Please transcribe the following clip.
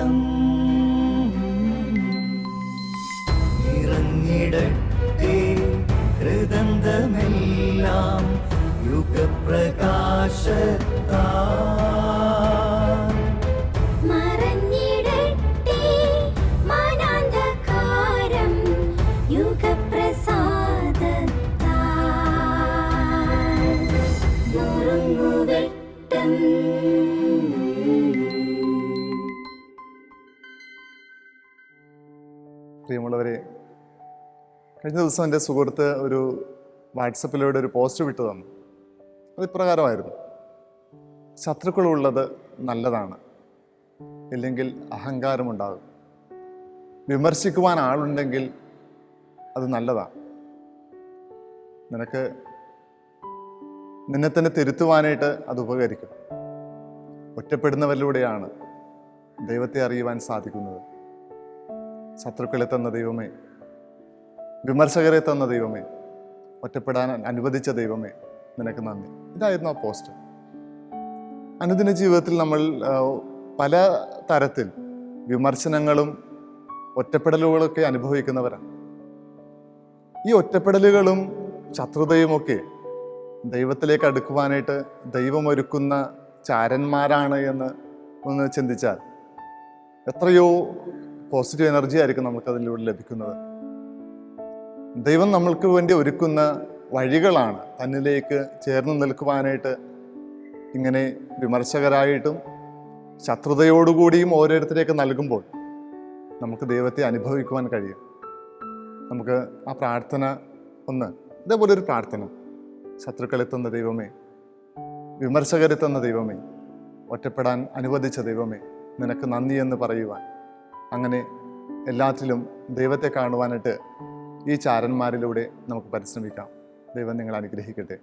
നുറുങ്ങുവെട്ടം ഇറങ്ങിടട്ടെ ഹൃദന്തമെല്ലാം യുഗപ്രകാശത്താ പ്രിയമുള്ളവരെ കഴിഞ്ഞ ദിവസം എന്റെ സുഹൃത്ത് ഒരു വാട്സപ്പിലൂടെ ഒരു പോസ്റ്റ് വിട്ടു തന്നു. അത് ഇപ്രകാരമായിരുന്നു. ശത്രുക്കളുള്ളത് നല്ലതാണ് ഇല്ലെങ്കിൽ അഹങ്കാരമുണ്ടാകും വിമർശിക്കുവാൻ ആളുണ്ടെങ്കിൽ അത് നല്ലതാണ്. നിനക്ക് നിന്നെ തന്നെ തിരുത്തുവാനായിട്ട് അത് ഉപകരിക്കും ഒറ്റപ്പെടുന്നവരിലൂടെയാണ് ദൈവത്തെ അറിയുവാൻ സാധിക്കുന്നത്. ശത്രുക്കളെ തന്ന ദൈവമേ. വിമർശകരെ തന്ന ദൈവമേ. ഒറ്റപ്പെടാൻ അനുവദിച്ച ദൈവമേ. നിനക്ക് നന്ദി. ഇതായിരുന്നു ആ പോസ്റ്റ്. അനുദിന ജീവിതത്തിൽ നമ്മൾ പല തരത്തിൽ വിമർശനങ്ങളും ഒറ്റപ്പെടലുകളൊക്കെ അനുഭവിക്കുന്നവരാണ്. ഈ ഒറ്റപ്പെടലുകളും ശത്രുതയുമൊക്കെ ദൈവത്തിലേക്ക് അടുക്കുവാനായിട്ട് ദൈവമൊരുക്കുന്ന ചാരന്മാരാണ് എന്ന് ഒന്ന് ചിന്തിച്ചാൽ എത്രയോ പോസിറ്റീവ് എനർജി ആയിരിക്കും നമുക്ക് അതിലൂടെ ലഭിക്കുന്നത്. ദൈവം നമ്മൾക്ക് വേണ്ടി ഒരുക്കുന്ന വഴികളാണ് തന്നിലേക്ക് ചേർന്ന് നിൽക്കുവാനായിട്ട് ഇങ്ങനെ വിമർശകരായിട്ടും ശത്രുതയോടുകൂടിയും ഓരോരുത്തരെയൊക്കെ നൽകുമ്പോൾ നമുക്ക് ദൈവത്തെ അനുഭവിക്കുവാൻ കഴിയും. നമുക്ക് ആ പ്രാർത്ഥന ഒന്ന് ഇതേപോലെ ഒരു പ്രാർത്ഥന. ശത്രുക്കളെ തന്ന ദൈവമേ വിമർശകരെ തന്ന ദൈവമേ ഒറ്റപ്പെടാൻ അനുവദിച്ച ദൈവമേ നിനക്ക് നന്ദി എന്ന് പറയുവാൻ. അങ്ങനെ എല്ലാറ്റിലും ദൈവത്തെ കാണുവാനായിട്ട് ഈ ചാരന്മാരിലൂടെ നമുക്ക് പരിശ്രമിക്കാം. ദൈവം നിങ്ങൾ അനുഗ്രഹിക്കട്ടെ.